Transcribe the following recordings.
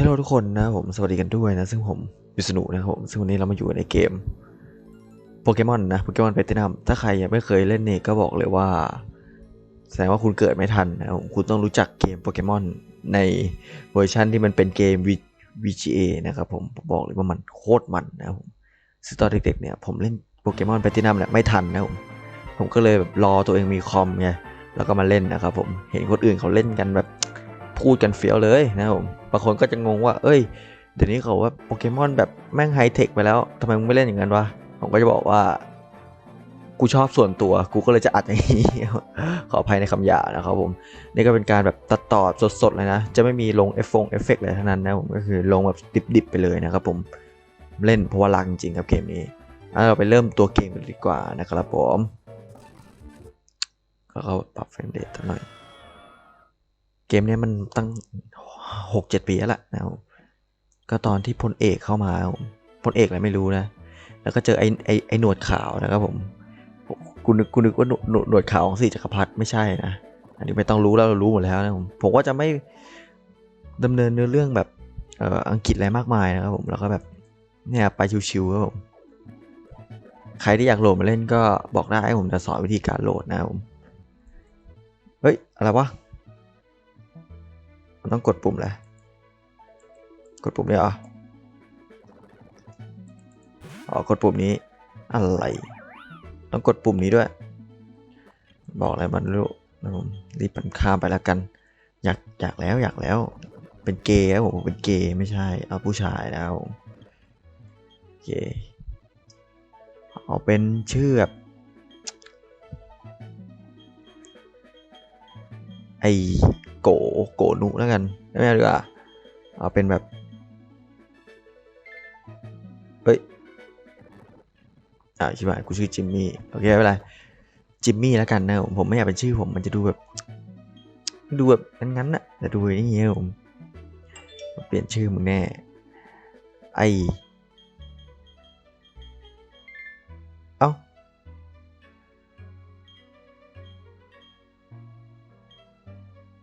ฮลโหลทุกคนนะผมสวัสดีกันด้วยนะ ซึ่งผมวิษณุนะครับผมซึ่งวันนี้เรามาอยู่ในเกมโปเกมอนนะโปเกมอนเ a ตินัมถ้าใครยังไม่เคยเล่นเนี่ยก็บอกเลยว่า แสดงว่าคุณเกิดไม่ทันนะครับผมคุณต้องรู้จักเกมโปเกมอนในเวอร์ชันที่มันเป็นเกม VGA นะครับผมบอกเลยว่ามันโคตรมันนะครับผมซึ่งตอนเด็กๆเนี่ยผมเล่นโปเกมอนเ a ตินัมเนี่ยไม่ทันนะผมผมก็เลยแบบรอตัวเองมีคอมไงแล้วก็มาเล่นนะครับผมเห็นคนอื่นเขาเล่นกันแบบ พูดกันเฟี้ยวเลยนะครับผมบางคนก็จะงงว่า เอ้ย เดี๋ยวนี้เขาว่าโปเกมอนแบบแม่งไฮเทคไปแล้วทำไมมึงไม่เล่นอย่างนั้นวะ ผมก็จะบอกว่า กูชอบส่วนตัว กูก็เลยจะอัดอย่างนี้ ขออภัยในคำหยาบนะครับผม นี่ก็เป็นการแบบตัดต่อสดๆเลยนะ จะไม่มีลงเอฟฟงเอฟเฟกต์อะไรทั้งนั้นนะผมก็คือลงแบบดิบๆไปเลยนะครับผม เล่นเพราะว่ารักจริงๆครับเกมนี้เราไปเริ่มตัวเกมกันดีกว่านะครับผม ก็เขาปรับเฟรมเรทหน่อย เกมนี้มันตั้งหกเจ็ดปีแล้วแหละนะครับก็ตอนที่พลเอกเข้ามาพลเอกอะไรไม่รู้นะ แล้วก็เจอไอ้ไอ้ไอ้หนวดขาวนะครับผมกูนึกกูนึกว่าหนวดหนวดขาวของสี่จักรพรรดิไม่ใช่นะอันนี้ไม่ต้องรู้แล้วเรารู้หมดแล้วนะผมผมว่าจะไม่ดำเนินเนื้อเรื่องแบบเอ่ออังกฤษอะไรมากมายนะครับผมแล้วก็แบบเนี่ยไปชิวๆครับผมใครที่อยากโหลดมาเล่นก็บอกได้ผมจะสอนวิธีการโหลดนะครับผมเฮ้ยอะไรวะ มันต้องกดปุ่มแหละกดปุ่มนี้เหรออ๋อกดปุ่มนี้ อะไร ต้องกดปุ่มนี้ด้วย บอกอะไรมันรู้นะผมรีบปันข้ามไปแล้วกัน อยากอยากแล้วอยากแล้ว เป็นเกย์ครับผมเป็นเกย์ไม่ใช่ เอาผู้ชายแล้วโอเคเอาเป็นชื่อแบบไอ โกโกนุแล้วกันไม่เอาดีกว่าเอาเป็นแบบเฮ้ยอ่าชิบหายกูชื่อจิมมี่โอเคไม่เป็นไรจิมมี่แล้วกันนะผมผมไม่อยากเป็นชื่อผมมันจะดูแบบดูแบบงั้นๆน่ะแต่ดูอย่างเงี้ยผมเปลี่ยนชื่อมึงแน่ไอ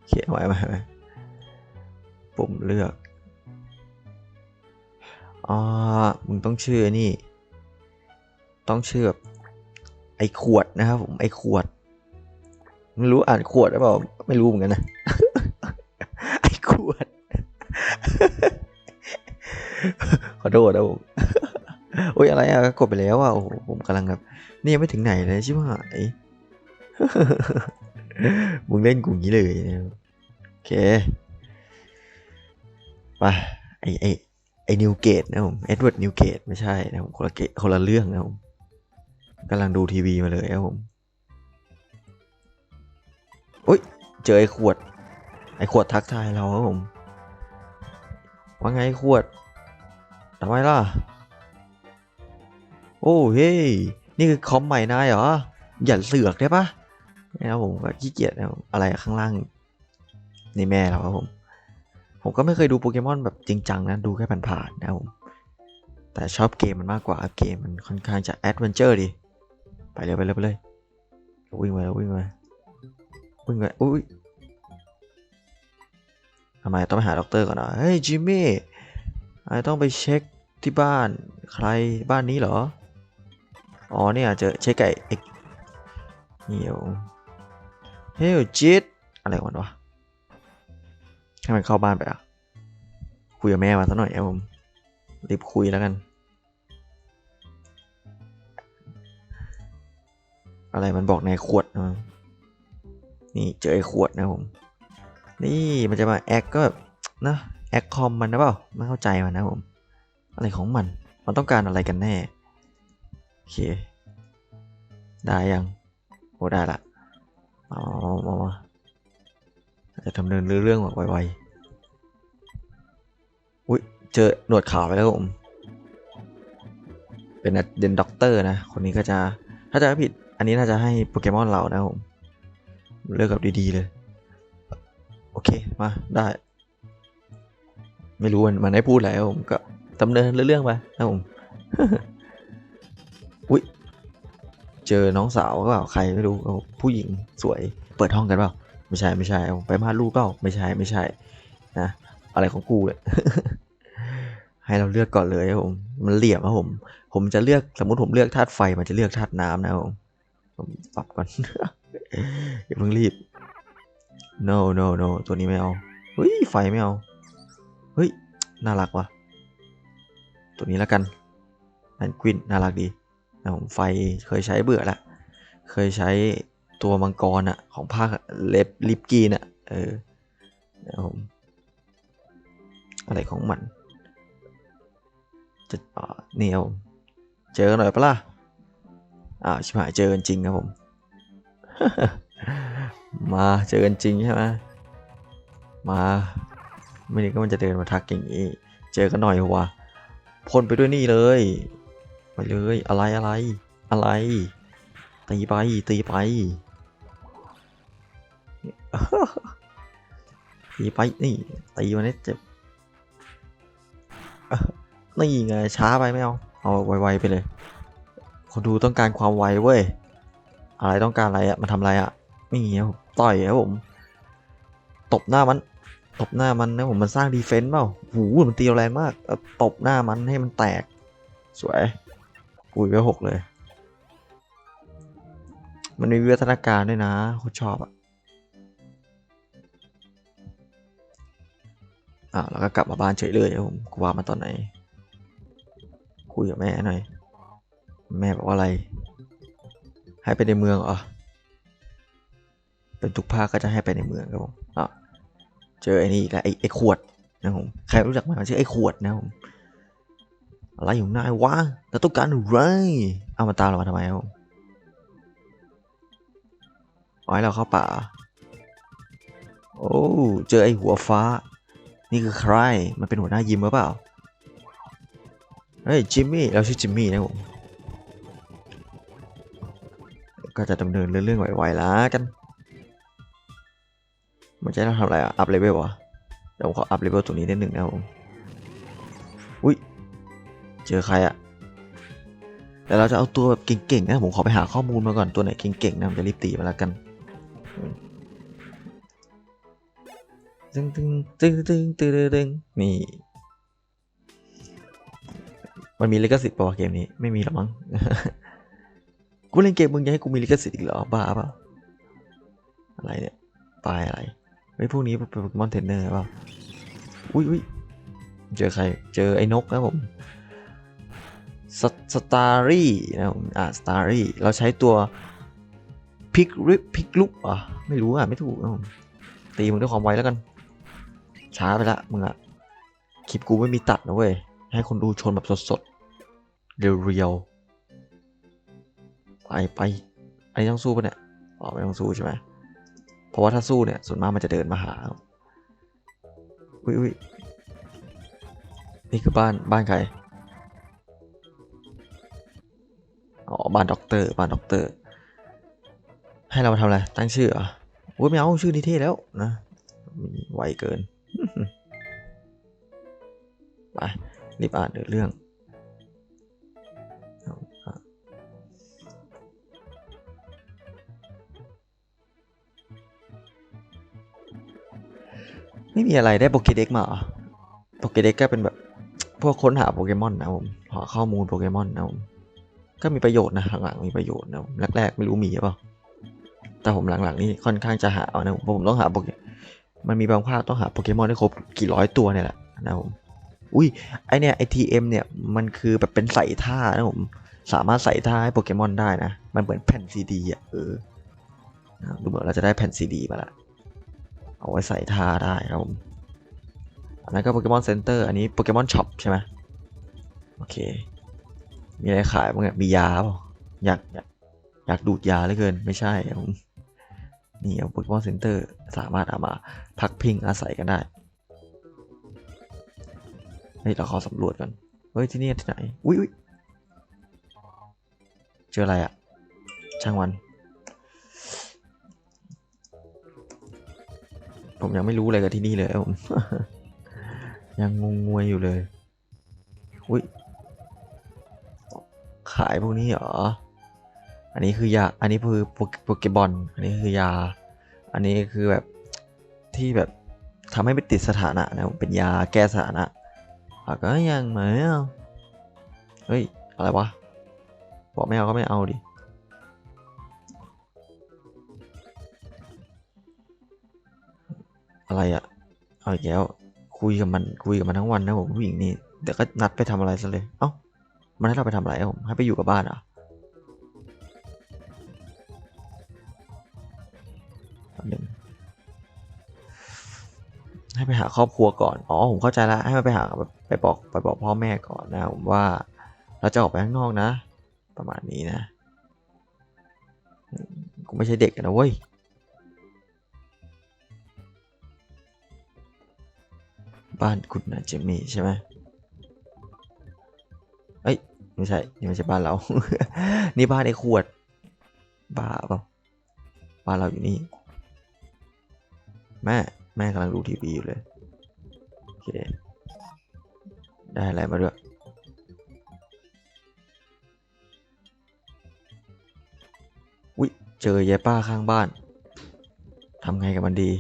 เขียนไว้มาไหมปุ่มเลือกอ๋อมึงต้องชื่อนี่ ต้องชื่อแบบไอขวดนะครับผมไอขวดไม่รู้อ่านขวดหรือเปล่าไม่รู้เหมือนกันนะไอขวด ขอโทษนะผมโอ้ยอะไรอะกดไปแล้วอะโอ้โหผมกำลังแบบนี่ยังไม่ถึงไหนเลยใช่ไหม มึงเล่นกูงนี้เลยนะโอเคไปไอไอไอนิวเกตนะผมเอ็ดเวิร์ดนิวเกตไม่ใช่นะผมคนละเกตคนละเรื่องนะผมกำลังดูทีวีมาเลยครับผมอุ้ยเจอไอขวด ไอขวดทักทายเราครับผม ว่าไงขวดทำไมล่ะ โอ้เฮ้ยนี่คือคอมใหม่นายเหรอ อย่าเสือกได้ปะ นะครับผมก็ขี้เกียจนะอะไรข้างล่างในแม่เราครับผม ผมก็ไม่เคยดูโปเกมอนแบบจริงจังนะดูแค่ผ่านๆนะครับผมแต่ชอบเกมมันมากกว่าเกมมันค่อนข้างจะแอดเวนเจอร์ดีไปเลยไปเลยไปเลยวิ่งไปแล้ววิ่งไปวิ่งไปอุ้ยทำไมต้องไปหาด็อกเตอร์ก่อนอะเฮ้ยจิมมี่ไอต้องไปเช็คที่บ้านใครบ้านนี้เหรอ อ๋อเนี่ยเจอเช็คไก่เอ็กเหี่ยว เฮ้ยจิตอะไรของมันวะให้มันเข้าบ้านไปอะ คุยกับแม่มาสักหน่อยครับผม รีบคุยแล้วกัน อะไรมันบอกในขวดนะนี่เจอไอ้ขวดนะผม นี่มันจะมาแอคก็แบบนะแอคคอมมันนะเปล่าไม่เข้าใจมันนะผม อะไรของมัน มันต้องการอะไรกันแน่ โอเค ได้ยัง โอ้ได้ละ เอามามามาจะทำเนินเรื่องแบบไวๆอุ้ยเจอหนวดขาวไปแล้วผม เป็นเดนด็อกเตอร์นะ คนนี้ก็จะ ถ้าจะไม่ผิด อันนี้น่าจะให้โปเกมอนเรานะผม เลือกกับดีๆเลย โอเค มาได้ ไม่รู้มันมันได้พูดอะไรครับผมก็ดำเนินเรื่องไปนะผม อุ้ย เจอน้องสาวก็เปล่าใครไม่รู้ผู้หญิงสวยเปิดห้องกันเปล่าไม่ใช่ไม่ใช่ไปมาลูกเปล่าไม่ใช่ไม่ใช่นะอะไรของกูเนี่ยให้เราเลือกก่อนเลยครับผมมันเหลี่ยมครับผม ผมจะเลือกสมมติผมเลือกธาตุไฟมันจะเลือกธาตุน้ำนะครับผมผมปรับก่อนอย่าเพิ่งรีบ no no no ตัวนี้ไม่เอาเฮ้ยไฟไม่เอาเฮ้ยน่ารักว่ะตัวนี้แล้วกันแพนกวินน่ารักดี ผมไฟเคยใช้เบื่อละเคยใช้ตัวมังกรอะของภาคเล็บลิปกีนอะเออนะผมอะไรของมันจะอ่านี่ครับผมเจอหน่อยปะล่ะอ่าวชิบหายเจอกันจริงครับผม มาเจอกันจริงใช่ไหมมาไม่นึกว่ามันจะเดินมาทักอย่างนี้ เจอกันหน่อยวะพ่นไปด้วยนี่เลย ไปเลยอะไรอะไร อะไร ตีไปตีไปตีไปนี่ตีมันให้เจ็บนี่ไงช้าไปไม่เอาเอาไวๆไปเลยคนดูต้องการความไวเว้ยอะไรต้องการอะไรอะมันทำอะไรอะนี่ครับผมต่อยครับผมตบหน้ามัน ตบหน้ามันนะผมมันสร้างดีเฟนต์เปล่าหูมันตีแรงมากตบหน้ามันให้มันแตก สวย อุ้ยไปหกเลย มันมีวิวัฒนาการด้วยนะโคตรชอบอะอะแล้วก็กลับมาบ้านเฉยเลยผมกูว่ามาตอนไหน คุยกับแม่หน่อย แม่บอกว่าอะไร ให้ไปในเมืองเหรอเป็นทุกภาคก็จะให้ไปในเมืองครับผมอะเจอไอ้นี่อีกแล้วไอ้ไอ้ขวดนะผมใครรู้จักมันชื่อไอ้ขวดนะผม อะไรอยู่นายวะเราต้องการอะไรเอามาตามเรามาทำไมเอาให้เราเข้าป่า โอ้เจอไอหัวฟ้า นี่คือใคร มันเป็นหัวหน้ายิมหรือเปล่า เฮ้ยจิมมี่ เราชื่อจิมมี่นะผมก็จะดำเนินเรื่องๆไหวๆแล้วกัน มันจะเราทำอะไรอะ อัพเลเวลอะเดี๋ยวผมขออัพเลเวลตัวนี้นิดหนึ่งนะผม อุ้ย เจอใครอะแต่เราจะเอาตัวแบบเก่งๆนะผมขอไปหาข้อมูลมาก่อนตัวไหนเก่งๆนะผมจะรีบตีมาแล้วกันตึงตึงตึงตึงตึงตึงตึงนี่ มันมีลิขสิทธิ์ป่ะเกมนี้ไม่มีหรอมั้งกูเล่นเกมมึงจะให้กูมีลิขสิทธิ์อีกเหรอบ้าเปล่าอะไรเนี่ยปลายอะไรไอ้พวกนี้เป็นโปเกมอนเทรนเนอร์เปล่าอุ้ยอุ้ยเจอใคร เจอไอ้นกนะผม สสตารี่นะผมอ่าสตารี่เราใช้ตัวพิกริพิกลุกอะไม่รู้อะไม่ถูกนะผมตีมึงด้วยความไวแล้วกัน ช้าไปละมึงอะคลิปกูไม่มีตัดนะเว้ย ให้คนดูชนแบบสดๆ เรียวๆ ไปไปอันนี้ต้องสู้ปะเนี่ยอ๋อไม่ต้องสู้ใช่ไหมเพราะว่าถ้าสู้เนี่ย ส่วนมากมันจะเดินมาหา อุ้ยอุ้ยนี่คือบ้านบ้านใคร อ๋อ บ้านด็อกเตอร์ บ้านด็อกเตอร์ ให้เรามาทำอะไร ตั้งชื่อเหรออุ้ยไม่เอาชื่อนิเท่แล้วนะไวเกิน ไป รีบอ่านเรื่องไม่มีอะไรได้โปเกเด็กมาโปเกเด็กก็เป็นแบบ พวกค้นหาโปเกมอนนะผมหาข้อมูลโปเกมอนนะผม ก็มีประโยชน์นะหลังๆมีประโยชน์นะแรกๆไม่รู้มีหรือเปล่าแต่ผมหลังๆนี่ค่อนข้างจะหาเอานะผมผมต้องหาโปเกมันมีบางภาคต้องหาโปเกมอนให้ครบกี่ร้อยตัวเนี่ยแหละนะผมอุ้ยไอเนี่ยไอทีเอ็มเนี่ยมันคือแบบเป็นใส่ท่านะผมสามารถใส่ท่าให้โปเกมอนได้นะ มันเหมือนแผ่นซีดีอะเออนะดูเหมือนเราจะได้แผ่นซีดีมาละเอาไว้ใส่ท่าได้ครับผมอันนั้นก็โปเกมอนเซ็นเตอร์อันนี้โปเกมอนช็อปใช่ไหมโอเค มีอะไรขายบ้างเนี่ยมียาเปล่าอยากอยากอยากดูดยาเหลือเกิน ไม่ใช่ผมนี่เอาโปเกมอนเซ็นเตอร์สามารถเอามาพักพิงอาศัยกันได้เฮ้ยเราขอสำรวจกันเฮ้ยที่นี่ที่ไหน อุ้ยเจออะไรอะช่างวัน ผมยังไม่รู้อะไรกับที่นี่เลยผมยังงงงวยอยู่เลย อุ้ย ขายพวกนี้เหรอ อันนี้คือยา อันนี้คือโปเกบอล อันนี้คือยา อันนี้คือแบบที่แบบทำให้ไม่ติดสถานะนะผมเป็นยาแก้สถานะอะก็ยังไม่เอาเฮ้ย อะไรวะ บอกไม่เอาก็ไม่เอาดิอะไรอะเอาอีกแล้วคุยกับมันคุยกับมันทั้งวันนะผมผู้หญิงนี่เดี๋ยวก็นัดไปทำอะไรซะเลย เอ้า มันให้เราไปทำอะไรอะผมให้ไปอยู่กับบ้านอแป๊บหนึ่งให้ไปหาครอบครัวก่อน อ๋อผมเข้าใจแล้วให้มันไปหาไปบอกไปบอกพ่อแม่ก่อนนะผมว่าเราจะออกไปข้างนอกนะ ประมาณนี้นะกูไม่ใช่เด็กอะนะเว้ยบ้านคุณนะเจมี่ใช่ไหม ไม่ใช่นี่ไม่ใช่บ้านเรา นี่บ้านไอ้ขวด บ้าเปล่าบ้านเราอยู่นี่ แม่ แม่กำลังดูทีวีอยู่เลย โอเค ได้อะไรมาด้วยอุ๊ยเจอยายป้าข้างบ้าน ทำไงกับมันดี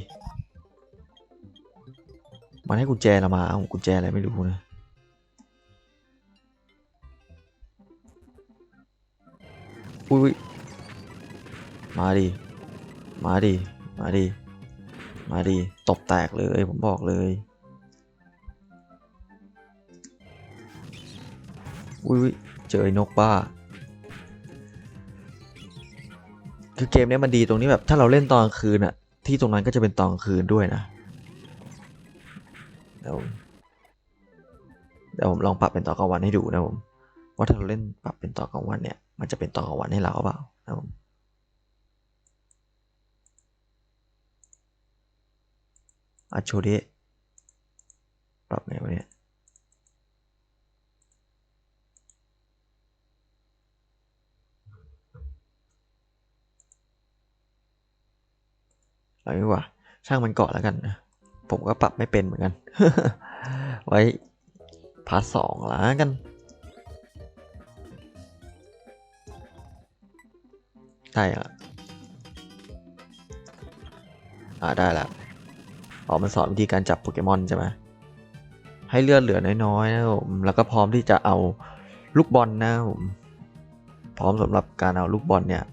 มันให้กุญแจเรามา เอากุญแจอะไรไม่รู้นะ อุ้ยอุ๊ยมาดิ มาดิ มาดิ มาดิ ตบแตกเลยผมบอกเลยอุ้ยอุ๊ยเจอนกบ้า คือเกมนี้มันดีตรงนี้แบบถ้าเราเล่นตอนคืนอะที่ตรงนั้นก็จะเป็นตอนคืนด้วยนะ เดี๋ยวเดี๋ยวผมลองปรับเป็นตอนกลางวันให้ดูนะผม ว่าถ้าเราเล่นปรับเป็นตอนกลางวันเนี่ย มันจะเป็นตอนกลางวันให้เราหรือเปล่านะผมอาโชเดปรับไงวะเนี่ยเอาดีกว่าช่างมันเกาะแล้วกันนะ ผมก็ปรับไม่เป็นเหมือนกัน ไว้พาร์ทสองละกัน ได้อะอ่าได้แล้วอ๋อมันสอนวิธีการจับโปเกมอนใช่ไหมให้เลือดเหลือน้อยๆนะผมแล้วก็พร้อมที่จะเอาลูกบอลนะผมพร้อมสำหรับการเอาลูกบอลเนี่ย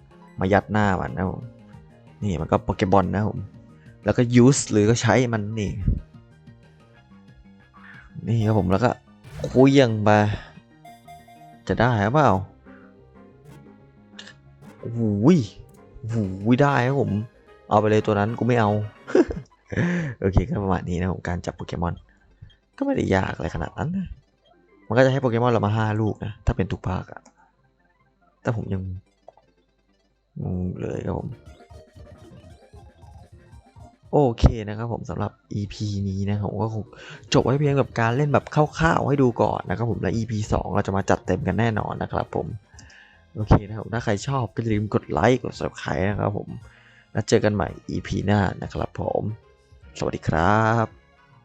มายัดหน้ามันนะผมนี่มันก็โปเกบอลนะผมแล้วก็ use หรือก็ใช้มันนี่นี่ครับผมแล้วก็คุยยังไปจะได้หรือเปล่า โอ้โหยโอ้ยได้ครับผม เอาไปเลยตัวนั้นกูไม่เอา โอเคก็ประมาณนี้นะผมการจับโปเกมอน ก็ไม่ได้ยากอะไรขนาดนั้นนะมันก็จะให้โปเกมอนเรามาห้าลูกนะ ถ้าเป็นทุกภาคอะแต่ผมยังงงเลยครับผม โอเคนะครับผมสำหรับ EP นี้นะครับผมก็คงจบไว้เพียงกับการเล่นแบบคร่าวๆให้ดูก่อนนะครับผมและ EP 2 เราจะมาจัดเต็มกันแน่นอนนะครับผม โอเคนะครับ ถ้าใครชอบก็อย่าลืมกดไลค์กด subscribe นะครับผมแล้วเจอกันใหม่ EP หน้านะครับผม สวัสดีครับ